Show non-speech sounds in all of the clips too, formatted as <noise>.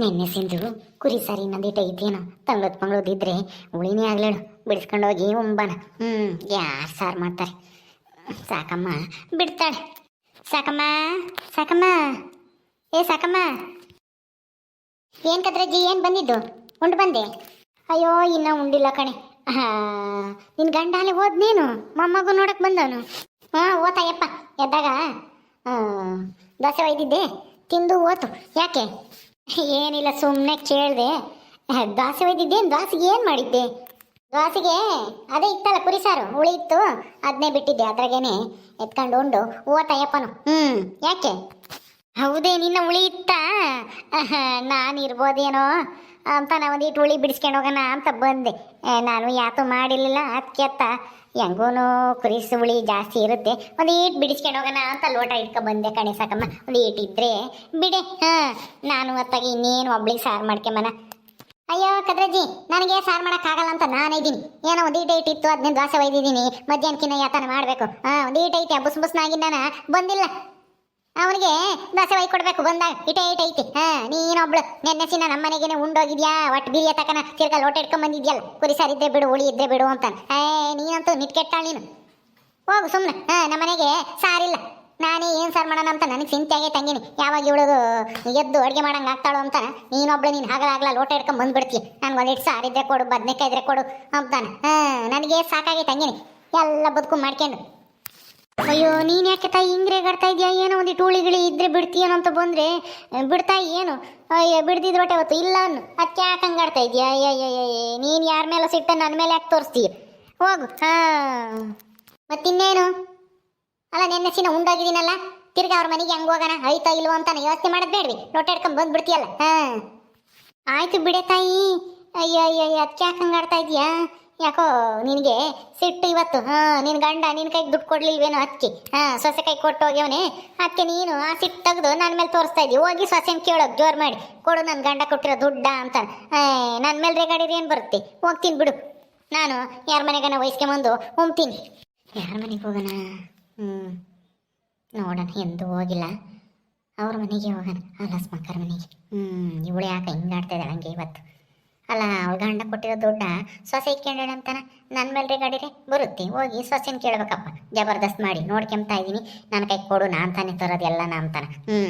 ನಿನ್ನೆ ಸಿಂಧು ಕುರಿ ಸಾರಿ ನಂದಿಟ್ಟ ಐತೇನೋ ತಂಗ್ಳದ್ ಪಂಗ್ಳದ್ ಇದ್ರೆ ಉಳಿನೇ ಆಗ್ಲೇಳು ಬಿಡಿಸ್ಕೊಂಡೋಗಿ ಉಂಬನ. ಹ್ಞೂ ಯಾರು ಸಾರು ಮಾಡ್ತಾರೆ? ಸಾಕಮ್ಮ, ಬಿಡ್ತಾಳೆ. ಸಾಕಮ್ಮ ಸಾಕಮ್ಮ, ಏ ಸಾಕಮ್ಮ. ಏನ್ ಕದ್ರಜ್ಜಿ, ಏನು ಬಂದಿದ್ದು? ಉಂಡು ಬಂದೆ. ಅಯ್ಯೋ, ಇನ್ನೂ ಉಂಡಿಲ್ಲ ಕಣೆ. ಹಾ ನಿನ್ನ ಗಂಡ ಅಲ್ಲಿ ಹೋದ್ನೇನು ಮೊಮ್ಮಗು ನೋಡಕ್ ಬಂದವನು? ಹಾಂ ಓತಾಯಪ್ಪ ಎದ್ದಾಗ ದೋಸೆ ಒಯ್ದಿದ್ದೆ, ತಿಂದು ಓತು. ಯಾಕೆ? ಏನಿಲ್ಲ ಸುಮ್ಮನೆ ಕೇಳಿದೆ. ದೋಸೆ ಒಯ್ದಿದ್ದೇನು ದ್ವಾಸಿಗೆ ಏನು ಮಾಡಿದ್ದೆ? ದ್ವಾಸಿಗೆ ಅದೇ ಇತ್ತಲ್ಲ ಕುರಿ ಸಾರು, ಹುಳಿ ಇತ್ತು ಅದನ್ನೇ ಬಿಟ್ಟಿದ್ದೆ ಅದ್ರಾಗೇನೆ ಎತ್ಕೊಂಡು ಉಂಡು. ಓತಾಯಪ್ಪನು ಹ್ಞೂ ಯಾಕೆ? ಹೌದೇ, ನಿನ್ನ ಉಳಿ ಇತ್ತ? ನಾನು ಇರ್ಬೋದೇನೋ ಅಂತ ನಾ ಒಂದಿಟ್ಟು ಹುಳಿ ಬಿಡಿಸ್ಕೊಂಡು ಹೋಗೋಣ ಅಂತ ಬಂದೆ. ನಾನು ಯಾತು ಮಾಡಿರಲಿಲ್ಲ ಅದಕ್ಕೆ ಅತ್ತ? ಹೆಂಗೂನು ಕ್ರೀಸ್ ಹುಳಿ ಜಾಸ್ತಿ ಇರುತ್ತೆ. ಒಂದು ಏಟ್ ಬಿಡಿಸ್ಕೊಂಡು ಹೋಗೋಣ ಅಂತ ಲೋಟ ಇಟ್ಕೊ ಬಂದೆ ಕಣೆ ಸಾಕಮ್ಮ. ಒಂದು ಏಟ್ ಇದ್ರೆ ಬಿಡೆ, ಹಾಂ, ನಾನು ಹೊತ್ತಾಗಿ ಇನ್ನೇನು ಒಬ್ಳಿಗೆ ಸಾರು ಮಾಡ್ಕೊಂಬನ. ಅಯ್ಯೋ ಕದ್ರಜ್ಜಿ, ನನಗೆ ಸಾರು ಮಾಡೋಕ್ಕಾಗಲ್ಲ ಅಂತ ನಾನು ಇದ್ದೀನಿ ಏನೋ ಒಂದು ಈಟ್ ಇತ್ತು ಅದನ್ನ ದೋಸೆ ಒಯ್ದಿದ್ದೀನಿ. ಮಧ್ಯಾಹ್ನಕ್ಕಿನ್ನ ಯಾತನ ಮಾಡಬೇಕು. ಹಾಂ, ಒಂದು ಈಟ್ ಐತೆ ಬುಸ್ ನಾನು ಬಂದಿಲ್ಲ. ಅವನಿಗೆ ದೋಸೆ ವೈ ಕೊಡ್ಬೇಕು, ಬಂದಾಗ. ಇಟೇ, ಇಟ ಐತಿ ಹಾ, ನೀನೊಬ್ಳು. ನೆನ್ನೆಸಿನ ನಮ್ಮ ಮನೆಗೇನೆ ಉಂಡೋಗಿದ್ಯಾ? ಒಟ್ಟು ಬಿರಿಯ ತಕನ ತಿರ್ಗಾ ಲೋಟ ಇಟ್ಕೊಂಡ್ ಬಂದಿದ್ಯಲ್ಲ? ಕುರಿ ಸಾರಿ ಇದ್ದೆ ಬಿಡು ಉಳಿ ಇದ್ದೆ ಬಿಡು ಅಂತ. ಏ, ನೀನಂತೂ ನಿಟ್ಕೆಟ್ಟಾಳ ನೀನು. ಹೋಗು ಸುಮ್ಮನೆ ಹಾ ನಮ್ಮ ಮನೆಗೆ ಸಾರಿಲ್ಲ ನಾನೇ ಏನು ಸಾರು ಮಾಡೋಣ ಅಂತ ನನಗೆ ಚಿಂತೆಯಾಗೆ ತಂಗಿನಿ. ಯಾವಾಗ ಇವಳು ಎದ್ದು ಅಡುಗೆ ಮಾಡಂಗೆ ಆಗ್ತಾಳು ಅಂತ ನೀನೊಬ್ಳು, ನೀನು ಆಗಲಾಗಲ್ಲ ಲೋಟ ಇಟ್ಕೊಂಡ್ ಬಂದ್ಬಿಡ್ತೀಯ. ನನಗೆ ಒಂದಿಟ್ಟು ಸಾರಿದ್ರೆ ಕೊಡು, ಬದ್ನೆಕಾಯಿ ಇದ್ರೆ ಕೊಡು ಅಂತಾನೆ. ಹಾ, ನನಗೆ ಸಾಕಾಗಿ ತಂಗಿನಿ. ಎಲ್ಲ ಬದುಕು ಮಾಡ್ಕೊಂಡು. ಅಯ್ಯೋ, ನೀನ್ ಯಾಕೆ ತಾಯಿ ಹಿಂಗ್ರೆ ರೇಗಾಡ್ತಾ ಇದೆಯಾ? ಏನೋ ಒಂದು ಟೂಳಿಗಳಿ ಇದ್ರೆ ಬಿಡ್ತೀಯೇನೋ ಅಂತ ಬಂದ್ರೆ ಬಿಡ್ತಾಯಿ ಬಿಡ್ತಾ ಏನು? ಅಯ್ಯ ಬಿಡ್ದಿದ್ ಹೊಟ್ಟೆ ಅವತ್ತು ಇಲ್ಲ ಅನ್ನು ಅದಕ್ಕೆ ಯಾಕೆ ಹಂಗಾಡ್ತಾ ಇದೆಯಾ ಅಯ್ಯಯ್ಯ ನೀನ್ ಯಾರ ಮೇಲೆ ಸಿಟ್ಟ ನನ್ನ ಮೇಲೆ ಯಾಕೆ ತೋರಿಸ್ತೀಯ ಹೋಗು ಹಾ ಮತ್ತಿನ್ನೇನು ಅಲ್ಲ ನೆನ್ನೆ ಸಿನ ಉಂಡಾಗಿದ್ದೀನಲ್ಲ ತಿರ್ಗಿ ಅವ್ರ ಮನೆಗೆ ಹೆಂಗ್ ಹೋಗೋಣ ಐತಾ ಇಲ್ವೋ ಅಂತ ಯೋಚನೆ ಮಾಡದ ಬೇಡ್ವಿ ನೋಟ್ ಹಿಡ್ಕೊಂಡು ಬಂದ್ಬಿಡ್ತೀಯಲ್ಲ ಹಾ ಆಯ್ತು ಬಿಡೆ ತಾಯಿ ಅಯ್ಯೋ ಅಯ್ಯೋ ಅದಕ್ಕೆ ಯಾಕೆ ಹಂಗಾಡ್ತಾ ಇದೀಯಾ ಯಾಕೋ ನಿನಗೆ ಸಿಟ್ಟು ಇವತ್ತು? ಹಾಂ ನಿನ್ನ ಗಂಡ ನಿನ್ನ ಕೈಗೆ ದುಡ್ಡು ಕೊಡ್ಲಿಲ್ವೇನೋ ಅದಕ್ಕೆ ಹಾಂ, ಸೊಸೆ ಕೈ ಕೊಟ್ಟು ಹೋಗ್ಯವನೆ. ಅದಕ್ಕೆ ನೀನು ಆ ಸಿಟ್ಟು ತೆಗೆದು ನನ್ನ ಮೇಲೆ ತೋರಿಸ್ತಾ ಇದ್ದೀವಿ ಹೋಗಿ ಸೊಸೆನ ಕೇಳೋಕೆ ಜೋರು ಮಾಡಿ. ಕೊಡು ನನ್ನ ಗಂಡ ಕೊಟ್ಟಿರೋ ದುಡ್ಡ ಅಂತ. ನನ್ನ ಮೇಲೆ ರೇಗಾಡಿದ್ರೆ ಏನು ಬರುತ್ತೆ? ಹೋಗ್ತೀನಿ ಬಿಡು. ನಾನು ಯಾರ ಮನೆಗನ ವಯಸ್ಕೊಂಬಂದು ಉಮ್ತೀನಿ ಯಾರ ಮನೆಗೆ ಹೋಗೋಣ? ಹ್ಞೂ ನೋಡೋಣ. ಎಂದು ಹೋಗಿಲ್ಲ. ಅವ್ರ ಮನೆಗೆ ಹೋಗೋಣ. ಮಕ್ಕರ ಮನೆಗೆ. ಹ್ಞೂ ಇವಳು ಯಾಕೆ ಹಿಂಗಾಡ್ತಾ ಇದ್ದಾಳೆ ಹಂಗೆ ಇವತ್ತು? ಅಲ್ಲ, ಅವ್ಳ ಗಂಡ ಕೊಟ್ಟಿರೋ ದುಡ್ಡ ಸೊಸೆ ಇಟ್ಕೊಂಡೇಳ ಅಂತಾನ? ನನ್ನ ಮೇಲೆ ಗಾಡಿ ರೀ ಬರುತ್ತೆ, ಹೋಗಿ ಸೊಸೆನ ಕೇಳ್ಬೇಕಪ್ಪ. ಜಬರ್ದಸ್ತ್ ಮಾಡಿ ನೋಡ್ಕೊಂತ ಇದ್ದೀನಿ ನನ್ನ ಕೈ ಕೊಡು ನಾನು ತಾನೇ ತರೋದು ಎಲ್ಲ ನಾ ಅಂತಾನ. ಹ್ಞೂ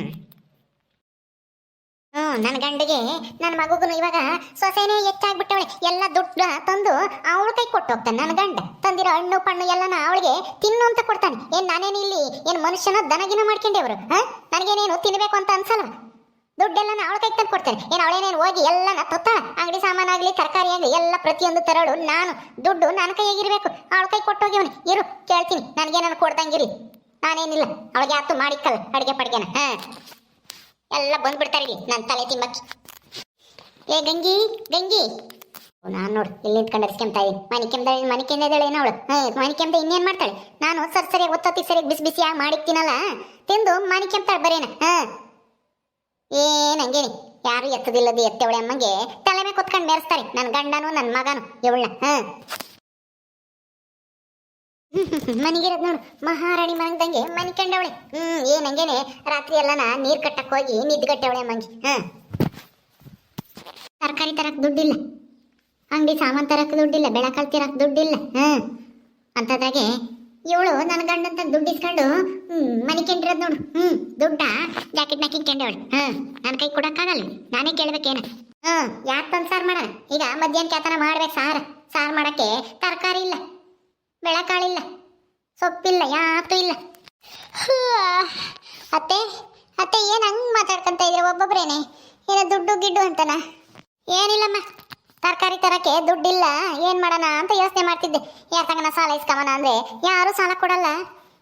ಹ್ಞೂ ನನ್ನ ಗಂಡಿಗೆ ನನ್ನ ಮಗುಗೂ ಇವಾಗ ಸೊಸೆನೇ ಹೆಚ್ಚಾಗ್ಬಿಟ್ಟವಳೆ. ಎಲ್ಲ ದುಡ್ಡು ತಂದು ಅವಳ ಕೈ ಕೊಟ್ಟು ಹೋಗ್ತಾನೆ ನನ್ನ ಗಂಡ. ತಂದಿರೋ ಹಣ್ಣು, ಪಣ್ಣು ಎಲ್ಲನ ಅವಳಿಗೆ ತಿನ್ನು ಅಂತ ಕೊಡ್ತಾನೆ. ಏನ್ ನಾನೇನು ಇಲ್ಲಿ, ಏನು ಮನುಷ್ಯನ ದನಗಿನ ಮಾಡ್ಕೊಂಡೇವ್ರು, ಹಾಂ? ನನಗೇನೇನು ತಿನ್ನಬೇಕು ಅಂತ ಅನ್ಸಲ್ವ? ದುಡ್ಡೆಲ್ಲ ಅವಳ ಕೈ ತಂದು ಕೊಡ್ತೇನೆ. ಏನು ಅವಳೇನೇನು ಹೋಗಿ ಎಲ್ಲನ ತೊತ್ತ ಅಂಗಡಿ ಸಾಮಾನಾಗಲಿ ತರಕಾರಿ ಆಗಲಿ, ಎಲ್ಲ ಪ್ರತಿಯೊಂದು ತರಳು ನಾನು. ದುಡ್ಡು ನನ್ನ ಕೈಯಾಗಿರಬೇಕು. ಅವಳ ಕೈ ಕೊಟ್ಟೋಗಿವನು ಇರು, ಕೇಳ್ತೀನಿ. ನನಗೇನನ್ನು ಕೊಡ್ದಂಗಿರಿ. ನಾನೇನಿಲ್ಲ. ಅವಳಿಗೆ ಆತು ಮಾಡಿಕ್ಕಲ್ಲ ಅಡುಗೆ ಪಡ್ಗೆನ. ಹಾಂ. ಎಲ್ಲ ಬಂದ್ಬಿಡ್ತಾರೆ ಇಲ್ಲಿ ನನ್ನ ತಲೆ ತಿಮ್ಮಕ್ಕಿ ಏ, ಗಂಗಿ ಗಂಗಿ. ನಾನು ನೋಡು, ಇಲ್ಲಿ ನಿಂತ್ಕೊಂಡು ಅರ್ಸ್ಕೊಂತಾ ಇದ್ದೀನಿ ಮನೆ ಕೆಮ್ದ ಮನೆ ಅವಳು. ಹಾಂ, ಮನೆ ಕೆಮ್ದ ಇನ್ನೇನು ಮಾಡ್ತಾಳೆ? ನಾನು ಸರಿ ಸರಿಯಾಗಿ ಒತ್ತೊತ್ತಿ ಸರಿಯಾಗಿ ಬಿಸಿ ಬಿಸಿಯಾಗಿ ಮಾಡಿಕ್ತೀನಲ್ಲ? ತಿಂದು ಮನೆ ಕೆಮ್ತಾಳೆ ಬರೇನ? ಹಾಂ. ಏನ್ ಹಂಗೇನಿ ಯಾರು ಎತ್ತದಿಲ್ಲದೆ ಎತ್ತವಳೆ ಅಮ್ಮಂಗೆ ತಲೆ ಮೇಲೆ ಕುತ್ಕೊಂಡು ಮೆರೆಸ್ತಾರೆ ನನ್ನ ಗಂಡನು ನನ್ನ ಮಗನು, ಇವಳನ್ನ. ಹಾ. ಮನೆಗಿರೋದು ನೋಡು. ಮಹಾರಾಣಿ ಮನಗ್ದಂಗೆ ಮನಿ ಕಂಡವಳೆ. ಹ್ಮ್ ಏನ್ ಹಂಗೇನೆ ರಾತ್ರಿ ಎಲ್ಲನ ನೀರ್ ಕಟ್ಟಕ್ ಹೋಗಿ ನಿದ್ಗಟ್ಟವಳೆ ಅಮ್ಮಂಗೆ. ಹಾ. ತರಕಾರಿ ತರಕ್ ದುಡ್ಡಿಲ್ಲ. ಅಂಗಡಿ ಸಾಮಾನ್ ತರಕ್ ದುಡ್ಡಿಲ್ಲ. ಬೆಳಕಲ್ ತಿರಕ್ ದುಡ್ಡಿಲ್ಲ. ಹಾ. ಅಂತದ್ರಾಗೆ ಇವಳು ನನ್ನ ಗಂಡಂತ ದುಡ್ಡು ಇಸ್ಕೊಂಡು, ಹ್ಮ್, ಮನೆ ನೋಡು. ಹ್ಮ್, ದುಡ್ಡ? ಜಾಕೆಟ್ ನಾಕಿ ಕೆಂಡವಳು. ಹ್ಮ್ ನನ್ನ ಕೈ ಕೊಡಕ್ಕಾಗಲ್ಲ. ನಾನೇ ಕೇಳ್ಬೇಕೇನ? ಹ್ಮ್, ಯಾಕೆ ತಂದು ಸಾರು ಮಾಡೋಣ? ಈಗ ಮಧ್ಯಾಹ್ನ ಕ್ಯಾತನ ಮಾಡ್ಬೇಕು ಸಾರ. ಸಾರು ಮಾಡಕ್ಕೆ ತರಕಾರಿ ಇಲ್ಲ ಬೆಳಕಾಳಿಲ್ಲ ಸೊಪ್ಪಿಲ್ಲ ಯಾತೂ ಇಲ್ಲ. ಅತ್ತೆ ಅತ್ತೆ, ಏನು ಹಂಗೆ ಮಾತಾಡ್ಕೊಂತ ಇದ್ರೆ ಒಬ್ಬೊಬ್ರೇನೆ? ಏನ ದುಡ್ಡು ಗಿಡ್ಡು ಅಂತನ? ಏನಿಲ್ಲಮ್ಮ. ತರಕಾರಿ ತರಕ್ಕೆ ದುಡ್ಡಿಲ್ಲ, ಏನ್ ಮಾಡೋಣ ಅಂತ ಯೋಚನೆ ಮಾಡ್ತಿದ್ದೆ. ಯಾರ ತಗನ ಸಾಲ ಇಸ್ಕಮನ ಅಂದ್ರೆ ಯಾರು ಸಾಲ ಕೊಡಲ್ಲ.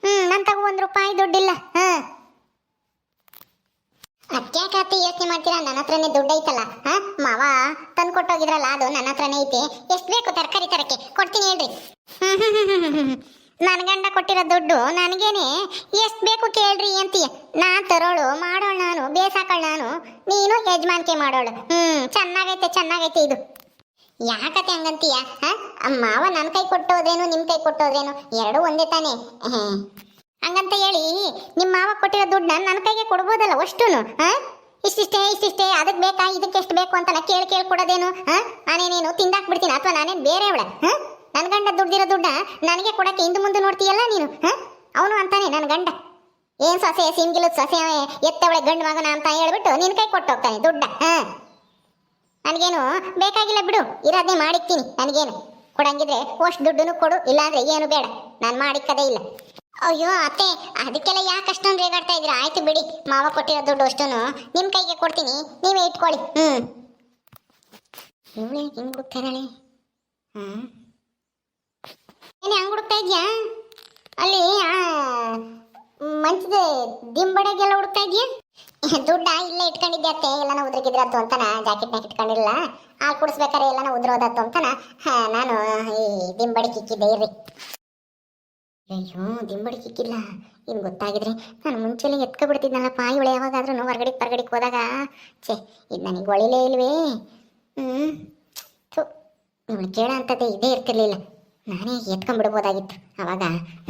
ಹ್ಮ್, ನನ್ ತಗೋ ಒಂದ್ ರೂಪಾಯಿ ದುಡ್ಡಿಲ್ಲ. ಹ. ಅತ್ಯಾಕತ್ತೆ ಯೋಚನೆ ಮಾಡ್ತೀರಾ? ನನ್ನ ಹತ್ರನೇ ದುಡ್ಡು ಐತಲ್ಲ. ಹ, ಮಾವ ತಂದು ಕೊಟ್ಟೋಗಿದ್ರಲ್ಲ, ಅದು ನನ್ನ ಹತ್ರನೇ ಐತೆ. ಎಷ್ಟು ಬೇಕು ತರಕಾರಿ ತರಕ್ಕೆ? ಕೊಡ್ತೀನಿ ಹೇಳ್ರಿ. ನನ್ನ ಗಂಡ ಕೊಟ್ಟಿರೋ ದುಡ್ಡು ನನಗೇನೆ. ಎಷ್ಟು ಬೇಕು ಕೇಳ್ರಿ ಅಂತೀಯ. ನಾ ತರೋಳು, ಮಾಡೋಳು ನಾನು, ಬೇಸಾಕಳು ನಾನು. ನೀನು ಯಜಮಾನ್ಕೆ ಮಾಡೋಳು. ಹ್ಮ್, ಚೆನ್ನಾಗೈತೆ ಚೆನ್ನಾಗೈತೆ ಇದು. ಯಾಕತೆ ಹಂಗಂತೀಯ ಮಾವ ನನ್ನ ಕೈ ಕೊಟ್ಟೋದೇನು ನಿಮ್ಮ ಕೈ ಕೊಟ್ಟೋದೇನು ಎರಡೂ ಒಂದೇ ತಾನೇ. ಹಂಗಂತ ಹೇಳಿ ನಿಮ್ಮ ಮಾವ ಕೊಟ್ಟಿರೋ ದುಡ್ಡನ್ನ ನನ್ನ ಕೈಗೆ ಕೊಡ್ಬೋದಲ್ಲ ಅಷ್ಟೂನು, ಹ? ಇಷ್ಟಿಷ್ಟೇ ಇಷ್ಟಿಷ್ಟೇ ಅದಕ್ಕೆ ಬೇಕಾ ಇದಕ್ಕೆ ಎಷ್ಟು ಬೇಕು ಅಂತ ಕೇಳಿ ಕೇಳಿ ಕೊಡೋದೇನು, ಹಾ? ನಾನೇನೇನು ತಿಂದಾಕ್ಬಿಡ್ತೀನಿ ಅಥವಾ ನಾನೇನು ಬೇರೆ ಅವಳ ಹಾ? ನನ್ನ ಗಂಡ ದುಡ್ಡಿರೋ ದುಡ್ಡ ನನಗೆ ಕೊಡಕ್ಕೆ ಹಿಂದೆ ಮುಂದೆ ನೋಡ್ತೀಯಲ್ಲ ನೀನು, ಹಾ? ಅವನು ಅಂತಾನೆ ನನ್ನ ಗಂಡ. ಏನ್ ಸೊಸೆ ಸಿಂಗಿಲು ಸೊಸೆ ಎತ್ತವಳೆ ಗಂಡು ಮಗನ ಅಂತ ಹೇಳ್ಬಿಟ್ಟು ನಿನ್ ಕೈ ಕೊಟ್ಟು ಹೋಗ್ತಾನೆ ದುಡ್ಡ, ಹಾ? ನನಗೇನು ಬೇಕಾಗಿಲ್ಲ ಬಿಡು ಇರೋದನ್ನೇ ಮಾಡಿಕ್ತೀನಿ ನನಗೇನು. ಕೊಡಂಗಿದ್ರೆ ಅಷ್ಟು ದುಡ್ಡನ್ನು ಕೊಡು, ಇಲ್ಲಾಂದ್ರೆ ಏನು ಬೇಡ. ನಾನು ಮಾಡಿಕ್ಕದೇ ಇಲ್ಲ. ಅಯ್ಯೋ ಅತ್ತೆ, ಅದಕ್ಕೆಲ್ಲ ಯಾಕೆ ಅಷ್ಟೊಂದು ರೇಗಾಡ್ತಾ ಇದ್ದೀರಾ? ಆಯ್ತು ಬಿಡಿ, ಮಾವ ಕೊಟ್ಟಿರೋ ದುಡ್ಡು ಅಷ್ಟನ್ನು ನಿಮ್ಮ ಕೈಗೆ ಕೊಡ್ತೀನಿ, ನೀವೇ ಇಟ್ಕೊಳ್ಳಿ. ಹ್ಞೂ ಇವಳೆ ಹಿಂಗ್ ಹುಡುಕ್ತಾಳೆ ಹ್ಮ್ ಏನೇ ಹಂಗೆ ಹುಡುಕ್ತಾ ಇದ್ಯಾ? ಅಲ್ಲಿ ಮಂಚದ ದಿಂಬಡೆಗೆಲ್ಲ ಹುಡುಕ್ತಾ ಇದೆಯಾ? <laughs> ದುಡ್ಡ ಇಲ್ಲೇ ಇಟ್ಕೊಂಡಿದ್ದೆ ಅತ್ತೆ? ಎಲ್ಲಾನ ಉದ್ರಗಿದ್ರತ್ತು ಅಂತನ ಜಾಕೆಟ್ನಾಗ ಇಟ್ಕೊಂಡಿಲ್ಲ ಹಾಲು ಕುಡಿಸ್ಬೇಕಾರೆ ಎಲ್ಲಾನ ಉದ್ರೋದತ್ತು ಅಂತನ. ನಾನು, ಈ ದಿಂಬಡಿ ಕಿಕ್ಕಿದ್ದೆ, ಇರ್ರಿ. ಅಯ್ಯೋ, ದಿಂಬಡಿ ಕಿಕ್ಕಿಲ್ಲ. ಇನ್ ಗೊತ್ತಾಗಿದ್ರೆ, ನಾನು ಮುಂಚೆಲೆ ಎತ್ಕೊಬಿಡ್ತಿದ್ನಲ್ಲಪ್ಪ ಇವಳೆ ಯಾವಾಗಾದ್ರೂ ಹೊರಗಡೆ ಪರ್ಗಡಿಗೆ ಹೋದಾಗ. ಛೇ, ಇದು ನನಗೆ ಒಳಿಲೇ ಇಲ್ವೇ. ಹ್ಮ್, ಥು ಕೇಳ ಅಂತದ್ದೇ ಇದೇ ಇರ್ತಿರ್ಲಿಲ್ಲ. ನಾನೇ ಎತ್ಕೊಂಡ್ಬಿಡ್ಬೋದಾಗಿತ್ತು. ಅವಾಗ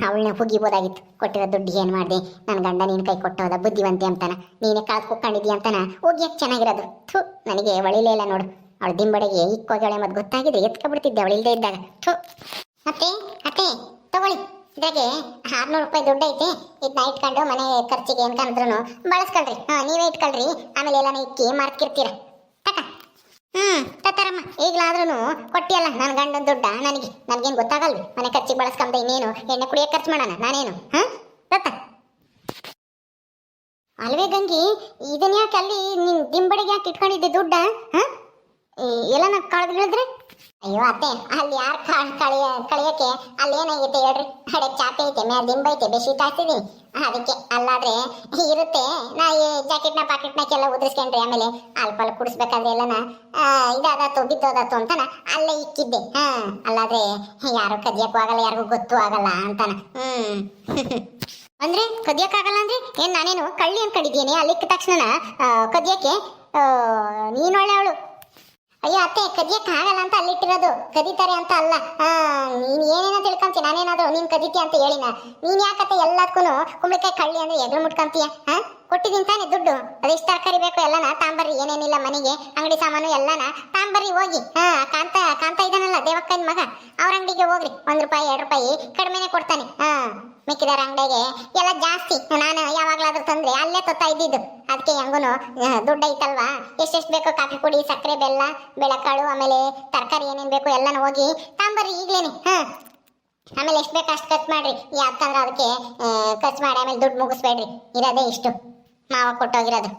ಅವಳನ್ನ ಹುಗಿಬೋದಾಗಿತ್ತು. ಕೊಟ್ಟಿರೋ ದುಡ್ಡು ಏನು ಮಾಡಿದೆ? ನನ್ನ ಗಂಡ ನೀನು ಕೈ ಕೊಟ್ಟೋದ ಬುದ್ಧಿವಂತೆ ಅಂತಾನ. ನೀನೇ ಕಳ್ದು ಅಂತಾನ? ಹೋಗ್ಯಕ್ಕೆ ಚೆನ್ನಾಗಿರೋದು. ಥು, ನನಗೆ ಒಳಿಲೇ ಇಲ್ಲ ನೋಡು. ಅವಳು ದಿಂಬಡೆಗೆ ಇಕ್ಕೋಗಳೆ ಮತ್ತೆ ಗೊತ್ತಾಗಿದ್ರೆ ಎತ್ಕೊಬಿಡ್ತಿದ್ದೆ ಅವಳು ಇಲ್ಲದೆ ಇದ್ದಾಗ. ಥು. ಅತ್ತೆ ಅತ್ತೆ, ತಗೊಳ್ಳಿ. ಇದಾಗೆ ಆರ್ನೂರು ರೂಪಾಯಿ ದುಡ್ಡು ಐತೆ. ಇದನ್ನ ಇಟ್ಕೊಂಡು ಮನೆ ಖರ್ಚಿಗೆ ಏನ್ಕಂದ್ರೂ ಬಳಸ್ಕೊಳ್ರಿ. ಹಾಂ, ನೀವೇ ಇಟ್ಕೊಳ್ರಿ. ಆಮೇಲೆ ಎಲ್ಲಾನ ಇಕ್ಕಿ ಮಾರ್ಕಿರ್ತೀರ ತಕ. ಹ್ಮ್, ತತ್ತಾರಮ್ಮ. ಈಗಲಾದ್ರೂ ಕೊಟ್ಟಿಯಲ್ಲ ನನ್ನ ಗಂಡನ ದುಡ್ಡ, ನನಗೆ. ನನಗೇನು ಗೊತ್ತಾಗಲ್ವಿ? ಮನೆ ಖರ್ಚಿಗೆ ಬಳಸ್ಕೊಂಬ ಇನ್ನೇನು? ಎಣ್ಣೆ ಕುಡಿಯೋ ಖರ್ಚು ಮಾಡೋಣ, ನಾನೇನು? ಹಾ? ತತ್ತ ಅಲ್ವೇ ಗಂಗಿ ಇದನ್ನ ಯಾಕೆ ಅಲ್ಲಿ ನಿನ್ ದಿಂಬಡಿಗೆ ಯಾಕೆ ಇಟ್ಕೊಂಡಿದ್ದೆ ದುಡ್ಡ? ಹಾ? ಎಲ್ಲ ನಾ ಕಳೆದು ಹೇಳಿದ್ರೆ? ಅಯ್ಯೋ ಅತ್ತೆ ಅಲ್ಲಿ ಯಾರು ಕಳಿಯ ಕಳಿಯಕ್ಕೆ ಅಲ್ಲಿ ಹೇಳ್ರಿ? ಹಡೆ ಚಾಪೆ ಐತೆ ಮ್ಯಾಲ ದಿಂಬೈತೆ ಬೆಶೀಟ್ ಹಾಕ್ತಿದೀನಿ ಅದಕ್ಕೆ ಅಲ್ಲಾದ್ರೆ ಇರುತ್ತೆ. ನಾ ಈ ಜಾಕೆಟ್ನ ಪಾಕೆಟ್ನಾಗೆಲ್ಲ ಉದ್ರಿಸ್ಕೊಂಡ್ರಿ ಆಮೇಲೆ ಅಲ್ಪ ಕುಡಿಸ್ಬೇಕಾದ್ರೆ ಎಲ್ಲನ ಆ, ಇದಾದತ್ತು ಬಿದ್ದೋದತ್ತು ಅಂತಾನ ಅಲ್ಲೇ ಇಕ್ಕಿದ್ದೆ. ಹಾ ಅಲ್ಲಾದ್ರೆ ಯಾರು ಕದಿಯಕ್ಕೂ ಆಗಲ್ಲ ಯಾರಿಗೂ ಗೊತ್ತೂ ಆಗಲ್ಲ ಅಂತಾನ. ಹ್ಮ್. <laughs> ಅಂದ್ರೆ ಕದಿಯಕ್ಕಾಗಲ್ಲ ಅಂದ್ರೆ ಏನ್ ನಾನೇನು ಕಳ್ಳಿ ಅನ್ಕೊಂಡಿದ್ದೀನಿ? ಅಲ್ಲಿಕ್ಕ ತಕ್ಷಣ ಕದಿಯಕ್ಕೆ ನೀನೊಳ್ಳೆ ಅವಳು. ಅಯ್ಯೋ ಅತ್ತೆ, ಕದಿಯಕ್ಕೆ ಆಗಲ್ಲ ಅಂತ ಅಲ್ಲಿಟ್ಟಿರೋದು. ಕದೀತಾರೆ ಅಂತ ಅಲ್ಲ. ನೀನು ನೀನ್ ಏನೇನೋ ತಿಳ್ಕೊಂತಿ ನಾನೇನಾದರೂ ನೀನು ಕದೀತಿ ಅಂತ ಹೇಳಿನ. ನೀನು ಯಾಕತ್ತೆ ಎಲ್ಲದಕ್ಕೂ ಕುಂಬಳಕಾಯಿ ಕಳ್ಳಿ ಅಂದರೆ ಎದುರು ಮುಟ್ಕೊಂತೀಯ ಹಾಂ ಕೊಟ್ಟಿದ್ದೀನಿ ತಾನೆ ದುಡ್ಡು. ಅದೆಷ್ಟು ತರಕಾರಿ ಬೇಕು ಎಲ್ಲನ ತಾಂಬರ್ರಿ, ಏನೇನಿಲ್ಲ ಮನೆಗೆ, ಅಂಗಡಿ ಸಾಮಾನು ಎಲ್ಲನ ತಾಂಬರ್ರಿ ಹೋಗಿ. ಹಾ ಕಾಂತ ಕಾಂತ ಇದ್ದಾನಲ್ಲ ದೇವಕ್ಕನ ಮಗ, ಅವ್ರ ಅಂಗಡಿಗೆ ಹೋಗ್ರಿ. ಒಂದು ರೂಪಾಯಿ, ಎರಡು ರೂಪಾಯಿ ಕಡಿಮೆನೆ ಕೊಡ್ತಾನೆ. ಹಾ ಮಿಕ್ಕಿದಾರ ಅಂಗಡಿಗೆ, ಎಲ್ಲ ಜಾಸ್ತಿ, ನಾನು ಯಾವಾಗ್ಲಾದ್ರೂ ತಂದ್ರೆ ಅಲ್ಲೇ ತೊತ್ತಾ ಇದ್ದಿದ್ದು. ಅದಕ್ಕೆ ಹೆಂಗೂ ದುಡ್ಡು ಐತಲ್ವಾ? ಎಷ್ಟೆಷ್ಟು ಬೇಕೋ ಕಾಫಿ ಪುಡಿ, ಸಕ್ಕರೆ ಬೆಲ್ಲ, ಬೆಳಕಾಳು, ಆಮೇಲೆ ತರಕಾರಿ ಏನೇನು ಬೇಕು ಎಲ್ಲನೂ ಹೋಗಿ ತಾಂಬರ್ರಿ ಈಗಲೇನೆ, ಹಾಂ. ಆಮೇಲೆ ಎಷ್ಟು ಬೇಕು ಅಷ್ಟು ಖರ್ಚು ಮಾಡ್ರಿ. ಯಾಕಂದ್ರೆ ಅದಕ್ಕೆ ಖರ್ಚು ಮಾಡಿ ಆಮೇಲೆ ದುಡ್ಡು ಮುಗಿಸ್ಬೇಡ್ರಿ. ಇರೋದೇ ಇಷ್ಟು. ಮಾವ ಕೊಟ್ಟೋಗಿರೋದು.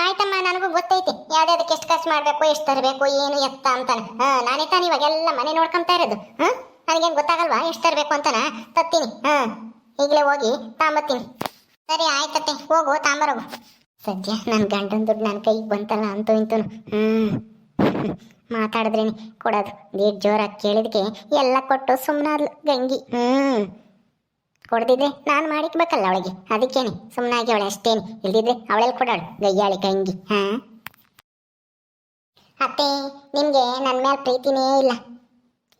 ಆಯ್ತಮ್ಮ, ನನಗೂ ಗೊತ್ತೈತೆ. ಯಾವ್ದಾದಕ್ಕೆ ಎಷ್ಟು ಖರ್ಚು ಮಾಡಬೇಕು, ಎಷ್ಟು ತರಬೇಕು, ಏನು ಎತ್ತ ಅಂತಾನೆ. ಹಾಂ, ನಾನೇ ತಾನು ಇವಾಗೆಲ್ಲ ಮನೆ ನೋಡ್ಕೊಂತ ಇರೋದು. ಹಾ? ನನಗೇನು ಗೊತ್ತಾಗಲ್ವಾ? ಎಷ್ಟು ತರಬೇಕು ಅಂತನ? ತತ್ತೀನಿ. ಹಾಂ. ಈಗಲೇ ಹೋಗಿ ತಾಂಬತ್ತೀನಿ. ಸರಿ ಆಯ್ತತ್ತೆ ಹೋಗು, ತಾಂಬರೋಗು. ಸದ್ಯ ನನ್ನ ಗಂಡನ ದುಡ್ಡು ನನ್ನ ಕೈಗೆ ಬಂತಲ್ಲ ಅಂತೂ ಇಂತೂ ಹ್ಞೂ ಮಾತಾಡಿದ್ರೇನೆ, ಕೊಡೋದು. ದೀಡ್ ಜೋರಾಗಿ ಕೇಳಿದಕ್ಕೆ ಎಲ್ಲ ಕೊಟ್ಟು ಸುಮ್ಮನಾದ್ಲು ಗಂಗಿ. ಹ್ಞೂ ಕೊಡ್ದಿದ್ರೆ ನಾನು ಮಾಡಿಕ್ಬೇಕಲ್ಲ ಅವಳಿಗೆ. ಅದಕ್ಕೇನೆ ಸುಮ್ಮನಾಗಿ ಅವಳೆ ಅಷ್ಟೇನೆ. ಇಲ್ದಿದ್ರೆ ಅವಳೆಲ್ಲಿ ಕೊಡಾಳು, ಗಯ್ಯಾಳಿ ಗಂಗಿ. ಹಾಂ. ಅತ್ತೆ, ನಿಮಗೆ ನನ್ನ ಮೇಲೆ ಪ್ರೀತಿನೇ ಇಲ್ಲ.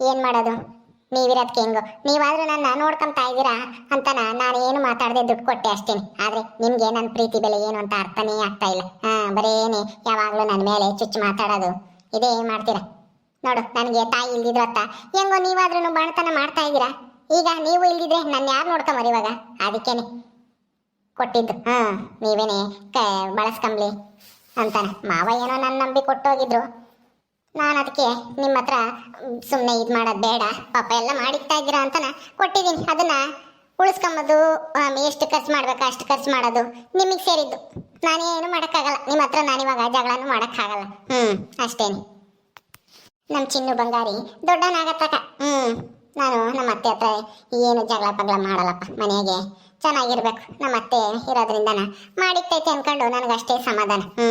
ಏನು ಮಾಡೋದು? ನೀವಿರೋದಕ್ಕೆ ಹೆಂಗೋ? ನೀವಾದ್ರೂ ನನ್ನ ನೋಡ್ಕೊಂತಾ ಇದ್ದೀರಾ ಅಂತ ನಾನು ಏನು ಮಾತಾಡದೆ ದುಡ್ಡು ಕೊಟ್ಟೆ ಅಷ್ಟೇನೆ. ಆದ್ರೆ ನಿಮ್ಗೆ ನನ್ನ ಪ್ರೀತಿ ಬೆಲೆ ಏನು ಅಂತ ಅರ್ಥನೇ ಆಗ್ತಾ ಇಲ್ಲ. ಹಾ, ಬರೇನೆ ಯಾವಾಗ್ಲೂ ನನ್ನ ಮೇಲೆ ಚುಚ್ಚು ಮಾತಾಡೋದು. ಇದೇ ಮಾಡ್ತೀರಾ? ನೋಡು, ನನಗೆ ತಾಯಿ ಇಲ್ದಿದ್ರು ಅತ್ತ. ಹೆಂಗೋ ನೀವಾದ್ರೂ ಬಣತನ ಮಾಡ್ತಾ ಇದ್ದೀರಾ? ಈಗ ನೀವು ಇಲ್ದಿದ್ರೆ ನನ್ನ ಯಾರು ನೋಡ್ಕೊಂಬರಿ ಇವಾಗ? ಅದಕ್ಕೇನೆ. ಕೊಟ್ಟಿದ್ದು. ಹಾ, ನೀವೇನೆ ಕ, ಬಳಸ್ಕೊಂಬ್ಲಿ ಅಂತಾನೆ. ಮಾವ ಏನೋ ನನ್ನ ನಂಬಿ ಕೊಟ್ಟೋಗಿದ್ರು. ನಾನು ಅದಕ್ಕೆ ನಿಮ್ಮ ಹತ್ರ ಸುಮ್ಮನೆ ಇದು ಮಾಡೋದು ಬೇಡ. ಪಾಪ ಎಲ್ಲ ಮಾಡಿಕ್ತಾ ಇದ್ದೀರಾ ಅಂತನ ಕೊಟ್ಟಿದ್ದೀನಿ ಅದನ್ನ ಉಳಿಸ್ಕೊಂಬೋದು ಎಷ್ಟು ಖರ್ಚು ಮಾಡ್ಬೇಕು ಅಷ್ಟು ಖರ್ಚು ಮಾಡೋದು ನಿಮಗೆ ಸೇರಿದ್ದು. ನಾನೇನು ಮಾಡೋಕ್ಕಾಗಲ್ಲ. ನಿಮ್ಮ ಹತ್ರ ನಾನಿವಾಗ ಜಗಳನೂ ಮಾಡೋಕ್ಕಾಗಲ್ಲ. ಹ್ಞೂ ಅಷ್ಟೇನೆ. ನಮ್ಮ ಚಿನ್ನು ಬಂಗಾರಿ ದೊಡ್ಡನಾಗತ್ತಕ್ಕ ಹ್ಞೂ ನಾನು ನಮ್ಮ ಅತ್ತೆ ಹತ್ರ ಏನು ಜಗಳ ಪಗಳ ಮಾಡಲ್ಲಪ್ಪ ಮನೆಗೆ. ಚೆನ್ನಾಗಿರ್ಬೇಕು. ನಮ್ಮ ಅತ್ತೆ ಇರೋದ್ರಿಂದನ ಮಾಡಿಕ್ತೈತೆ ಅಂದ್ಕೊಂಡು ನನಗಷ್ಟೇ ಸಮಾಧಾನ. ಹ್ಞೂ